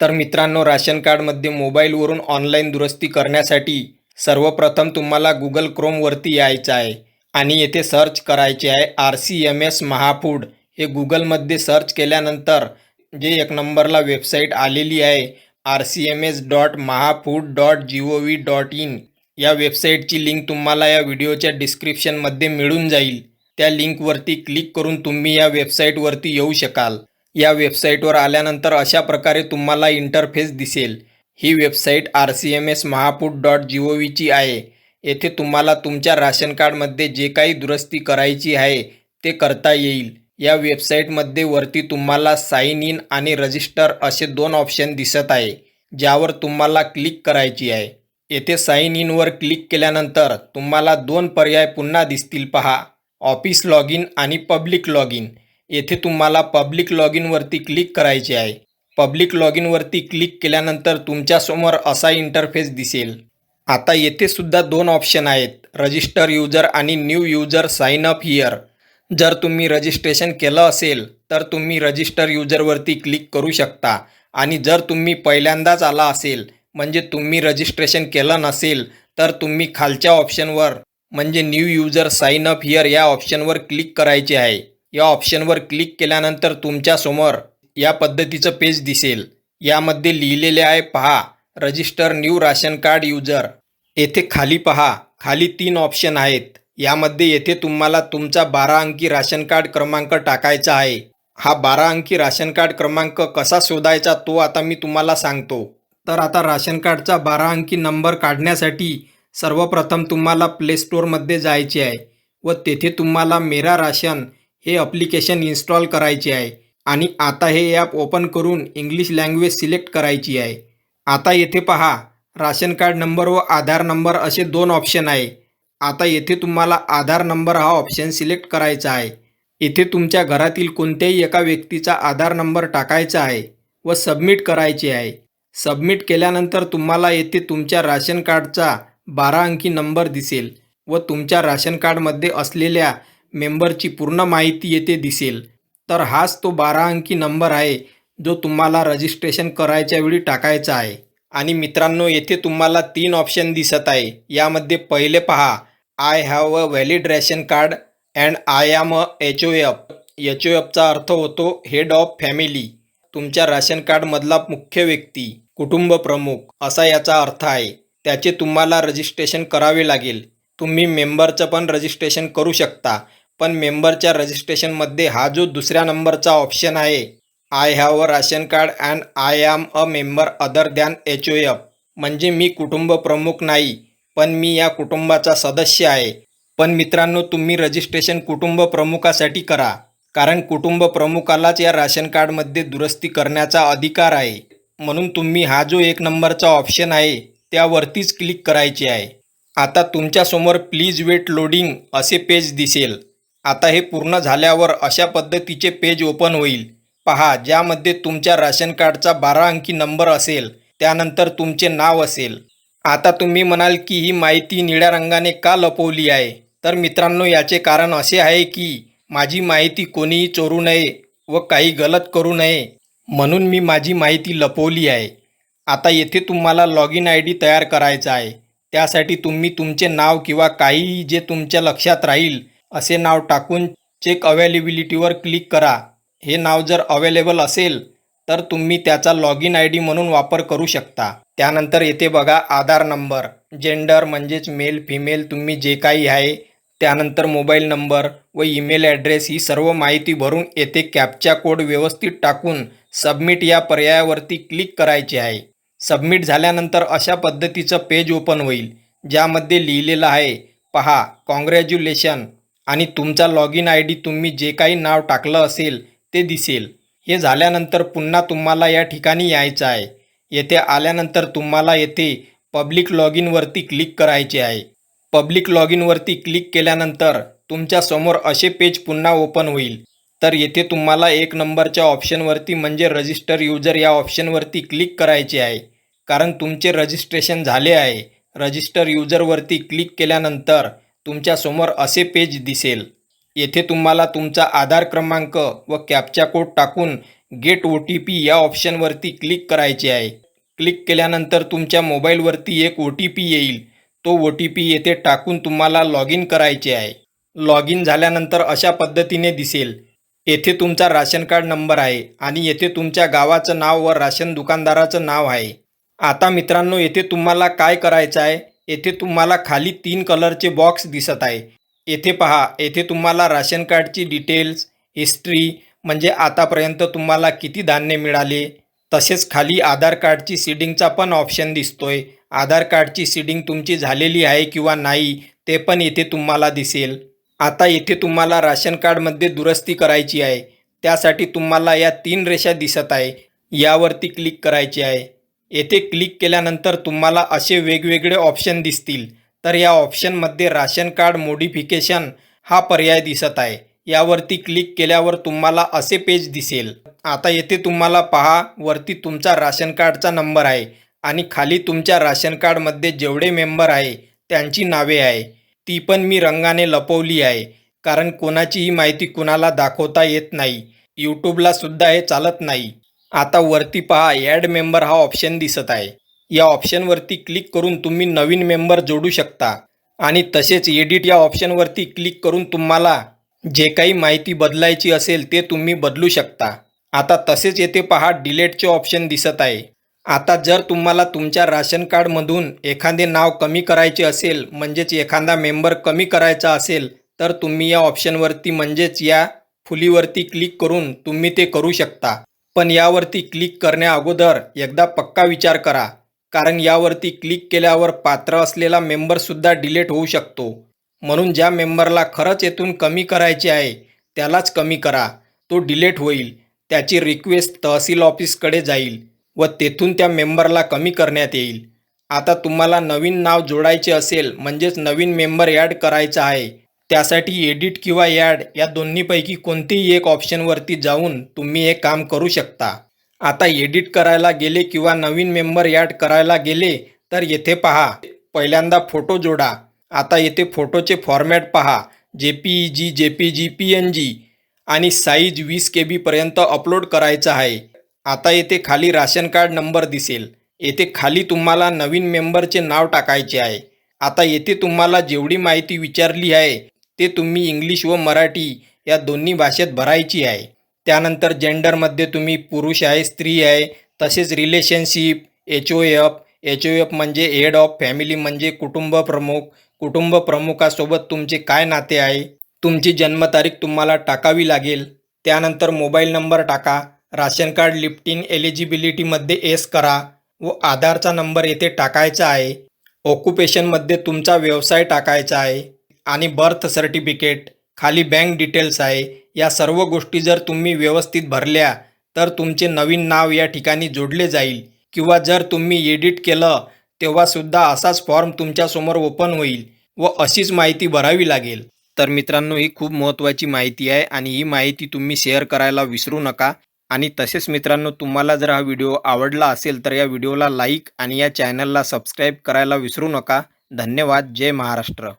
तर मित्रांनो राशन कार्डमध्ये मोबाईलवरून ऑनलाईन दुरुस्ती करण्यासाठी सर्वप्रथम तुम्हाला गुगल क्रोमवरती यायचं आहे आणि येथे सर्च करायचे आहे R C M S Mahafood. हे गुगलमध्ये सर्च केल्यानंतर जे एक नंबरला वेबसाईट आलेली आहे R C M S dot Mahafood dot G O V dot in. या वेबसाईटची लिंक तुम्हाला या व्हिडिओच्या डिस्क्रिप्शनमध्ये मिळून जाईल. त्या लिंकवरती क्लिक करून तुम्ही या वेबसाईटवरती येऊ शकाल. या वेबसाईटवर आल्यानंतर अशा प्रकारे तुम्हाला इंटरफेस दिसेल. ही website R C M S Mahafood dot G O व्हीची आहे. येथे तुम्हाला तुमच्या राशन कार्डमध्ये जे काही दुरुस्ती करायची आहे ते करता येईल. या वेबसाईटमध्ये वरती तुम्हाला साईन इन आणि रजिस्टर असे दोन ऑप्शन दिसत आहे ज्यावर तुम्हाला क्लिक करायची आहे. येथे साईन इनवर क्लिक केल्यानंतर तुम्हाला दोन पर्याय पुन्हा दिसतील पहा. ऑफिस लॉग इन आणि पब्लिक लॉग इन येथे तुम्हाला पब्लिक लॉग इनवरती क्लिक करायचे आहे. पब्लिक लॉग इनवरती क्लिक केल्यानंतर तुमच्यासमोर असा इंटरफेस दिसेल. आता येथे सुद्धा दोन ऑप्शन आहेत. रजिस्टर युजर आणि new user sign up here जर तुम्ही रजिस्ट्रेशन केलं असेल तर तुम्ही रजिस्टर युजरवरती क्लिक करू शकता. आणि जर तुम्ही पहिल्यांदाच आला असेल म्हणजे तुम्ही रजिस्ट्रेशन केलं नसेल तर तुम्ही खालच्या ऑप्शनवर म्हणजे new user sign up here या ऑप्शनवर क्लिक करायचे आहे. या ऑप्शनवर क्लिक केल्यानंतर तुमच्यासमोर या पद्धतीचं पेज दिसेल. यामध्ये लिहिलेले आहे पहा register new ration card user. येथे खाली पहा खाली तीन ऑप्शन आहेत. यामध्ये येथे तुम्हाला तुमचा बारा अंकी राशन कार्ड क्रमांक टाकायचा आहे. हा बारा अंकी राशन कार्ड क्रमांक कसा शोधायचा तो आता मी तुम्हाला सांगतो. तर आता राशन कार्डचा बारा अंकी नंबर काढण्यासाठी सर्वप्रथम तुम्हाला प्ले स्टोअरमध्ये जायचे आहे व तेथे तुम्हाला मेरा राशन हे अप्लिकेशन इन्स्टॉल करायचे आहे. आणि आता हे ॲप ओपन करून इंग्लिश लँग्वेज सिलेक्ट करायची आहे. आता येथे पहा राशन कार्ड नंबर व आधार नंबर असे दोन ऑप्शन आहे. आता येथे तुम्हाला आधार नंबर हा ऑप्शन सिलेक्ट करायचा आहे. येथे तुमच्या घरातील कोणत्याही एका व्यक्तीचा आधार नंबर टाकायचा आहे व सबमिट करायचे आहे. सबमिट केल्यानंतर तुम्हाला येथे तुमच्या राशन कार्डचा बारा अंकी नंबर दिसेल व तुमच्या राशन कार्डमध्ये असलेल्या मेंबरची पूर्ण माहिती येथे दिसेल. तर हाच तो बारा अंकी नंबर आहे जो तुम्हाला रजिस्ट्रेशन करायच्या वेळी टाकायचा आहे. आणि मित्रांनो येथे तुम्हाला तीन ऑप्शन दिसत आहे. यामध्ये पहिले पहा I have a valid ration card and I am a H O F H O एफचा अर्थ होतो हेड ऑफ फॅमिली तुमच्या राशन कार्डमधला मुख्य व्यक्ती कुटुंब प्रमुख असा याचा अर्थ आहे. त्याचे तुम्हाला रजिस्ट्रेशन करावे लागेल. तुम्ही मेंबरचं पण रजिस्ट्रेशन करू शकता. पण मेंबरच्या रजिस्ट्रेशनमध्ये हा जो दुसऱ्या नंबरचा ऑप्शन आहे I have a ration card and I am a member other than H O F म्हणजे मी कुटुंब प्रमुख नाही पण मी या कुटुंबाचा सदस्य आहे. पण मित्रांनो तुम्ही रजिस्ट्रेशन कुटुंब प्रमुखासाठी करा कारण कुटुंब प्रमुखालाच या राशन कार्डमध्ये दुरुस्ती करण्याचा अधिकार आहे. म्हणून तुम्ही हा जो एक नंबरचा ऑप्शन आहे त्यावरतीच क्लिक करायचे आहे. आता तुमच्यासमोर प्लीज वेट लोडिंग असे पेज दिसेल. आता हे पूर्ण झाल्यावर अशा पद्धतीचे पेज ओपन होईल. पहा ज्यामध्ये तुमच्या राशन कार्डचा बारा अंकी नंबर असेल त्यानंतर तुमचे नाव असेल. आता तुम्ही म्हणाल की ही माहिती निळ्या रंगाने का लपवली आहे? तर मित्रांनो याचे कारण असे आहे की माझी माहिती कोणीही चोरू नये व काही गलत करू नये म्हणून मी माझी माहिती लपवली आहे. आता येथे तुम्हाला लॉग इन आय डी तयार करायचा आहे. त्यासाठी तुम्ही तुमचे नाव किंवा काहीही जे तुमच्या लक्षात राहील असे नाव टाकून चेक अवेलेबिलिटीवर क्लिक करा. हे नाव जर अवेलेबल असेल तर तुम्ही त्याचा लॉग इन आय डी म्हणून वापर करू शकता. त्यानंतर येथे बघा आधार नंबर जेंडर म्हणजेच मेल फिमेल तुम्ही जे काही आहे त्यानंतर मोबाईल नंबर व ईमेल ॲड्रेस ही सर्व माहिती भरून येथे कॅपचा कोड व्यवस्थित टाकून सबमिट या पर्यायावरती क्लिक करायचे आहे. सबमिट झाल्यानंतर अशा पद्धतीचं पेज ओपन होईल ज्यामध्ये लिहिलेलं आहे पहा कॉंग्रॅज्युलेशन आणि तुमचा लॉग इन आय डी तुम्ही जे काही नाव टाकलं असेल ते दिसेल. हे झाल्यानंतर पुन्हा तुम्हाला या ठिकाणी यायचं आहे. येथे आल्यानंतर तुम्हाला येथे पब्लिक लॉग इनवरती क्लिक करायचे आहे. पब्लिक लॉग इनवरती क्लिक केल्यानंतर तुमच्यासमोर असे पेज पुन्हा ओपन होईल. तर येथे तुम्हाला एक नंबरच्या ऑप्शनवरती म्हणजे रजिस्टर युजर या ऑप्शनवरती क्लिक करायचे आहे. कारण तुमचे रजिस्ट्रेशन झाले आहे. रजिस्टर युजरवरती क्लिक केल्यानंतर तुमच्यासमोर असे पेज दिसेल. येथे तुम्हाला तुमचा आधार क्रमांक व कॅप्चा कोड टाकून गेट ओ टी पी या ऑप्शनवरती क्लिक करायचे आहे. क्लिक केल्यानंतर तुमच्या मोबाईलवरती एक ओ टी पी येईल. तो ओ टी पी येथे टाकून तुम्हाला लॉग इन करायचे आहे. लॉग इन झाल्यानंतर अशा पद्धतीने दिसेल. येथे तुमचा राशन कार्ड नंबर आहे आणि येथे तुमच्या गावाचं नाव व राशन दुकानदाराचं नाव आहे. आता मित्रांनो येथे तुम्हाला काय करायचं आहे? येथे तुम्हाला खाली तीन कलरचे बॉक्स दिसत आहे. येथे पहा येथे तुम्हाला राशन कार्डची डिटेल्स हिस्ट्री म्हणजे आतापर्यंत तुम्हाला किती धान्य मिळाले. तसेच खाली आधार कार्डची सीडिंगचा पण ऑप्शन दिसतोय. आधार कार्डची सीडिंग तुमची झालेली आहे किंवा नाही ते पण येथे तुम्हाला दिसेल. आता येथे तुम्हाला राशन कार्डमध्ये दुरुस्ती करायची आहे. त्यासाठी तुम्हाला या तीन रेषा दिसत आहे. यावरती क्लिक करायची आहे. येथे क्लिक केल्यानंतर तुम्हाला असे वेगवेगळे ऑप्शन दिसतील. तर या ऑप्शनमध्ये राशन कार्ड मोडिफिकेशन हा पर्याय दिसत आहे. यावरती क्लिक केल्यावर तुम्हाला असे पेज दिसेल. आता येथे तुम्हाला पहा वरती तुमचा राशन कार्डचा नंबर आहे आणि खाली तुमच्या राशन कार्डमध्ये जेवढे मेंबर आहे त्यांची नावे आहे. ती पण मी रंगाने लपवली आहे कारण कोणाचीही माहिती कुणाला दाखवता येत नाही. यूट्यूबला सुद्धा हे चालत नाही. आता वरती पहा ॲड मेंबर हा ऑप्शन दिसत आहे. या ऑप्शनवरती क्लिक करून तुम्ही नवीन मेंबर जोडू शकता. आणि तसेच एडिट या ऑप्शनवरती क्लिक करून तुम्हाला जे काही माहिती बदलायची असेल ते तुम्ही बदलू शकता. आता तसेच येथे पहा डिलेटचे ऑप्शन दिसत आहे. आता जर तुम्हाला तुमच्या राशन कार्डमधून एखादे नाव कमी करायचे असेल म्हणजेच एखादा मेंबर कमी करायचा असेल तर तुम्ही या ऑप्शनवरती म्हणजेच या फुलीवरती क्लिक करून तुम्ही ते करू शकता. पण यावरती क्लिक करण्या अगोदर एकदा पक्का विचार करा. कारण यावरती क्लिक केल्यावर पात्र असलेला मेंबरसुद्धा डिलीट होऊ शकतो. म्हणून ज्या मेंबरला खरंच येथून कमी करायचे आहे त्यालाच कमी करा. तो डिलीट होईल. त्याची रिक्वेस्ट तहसील ऑफिसकडे जाईल व तेथून त्या मेंबरला कमी करण्यात येईल. आता तुम्हाला नवीन नाव जोडायचे असेल म्हणजेच नवीन मेंबर ॲड करायचा आहे त्यासाठी एडिट किंवा ॲड या दोन्हीपैकी कोणतेही एक ऑप्शनवरती जाऊन तुम्ही हे काम करू शकता. आता एडिट करायला गेले किंवा नवीन मेंबर ॲड करायला गेले तर येथे पहा. पहिल्यांदा फोटो जोडा. आता येथे फोटोचे फॉर्मॅट पहा. जे P E G J P G P N G आणि साईज वीस के बीपर्यंत अपलोड करायचा आहे. आता येथे खाली राशन कार्ड नंबर दिसेल. येथे खाली तुम्हाला नवीन मेंबरचे नाव टाकायचे आहे. आता येथे तुम्हाला जेवढी माहिती विचारली आहे ते तुम्ही इंग्लिश व मराठी या दोन्ही भाषेत भरायची आहे. त्यानंतर जेंडरमध्ये तुम्ही पुरुष आहे स्त्री आहे तसेच relationship H O F H O F म्हणजे हेड ऑफ फॅमिली म्हणजे कुटुंब प्रमुख कुटुंब प्रमुखासोबत तुमचे काय नाते आहे तुमची जन्मतारीख तुम्हाला टाकावी लागेल. त्यानंतर मोबाईल नंबर टाका राशन कार्ड लिफ्टिंग एलिजिबिलिटीमध्ये एस करा व आधारचा नंबर येथे टाकायचा आहे. ऑक्युपेशनमध्ये तुमचा व्यवसाय टाकायचा आहे. आणि बर्थ सर्टिफिकेट खाली बँक डिटेल्स आहे. या सर्व गोष्टी जर तुम्ही व्यवस्थित भरल्या तर तुमचे नवीन नाव या ठिकाणी जोडले जाईल. किंवा जर तुम्ही एडिट केलं तेव्हासुद्धा असाच फॉर्म तुमच्यासमोर ओपन होईल व अशीच माहिती भरावी लागेल. तर मित्रांनो ही खूप महत्त्वाची माहिती आहे आणि ही माहिती तुम्ही शेअर करायला विसरू नका. आणि तसेच मित्रांनो तुम्हाला जर हा व्हिडिओ आवडला असेल तर या व्हिडिओला लाईक आणि या चॅनलला सबस्क्राईब करायला विसरू नका. धन्यवाद. जय महाराष्ट्र.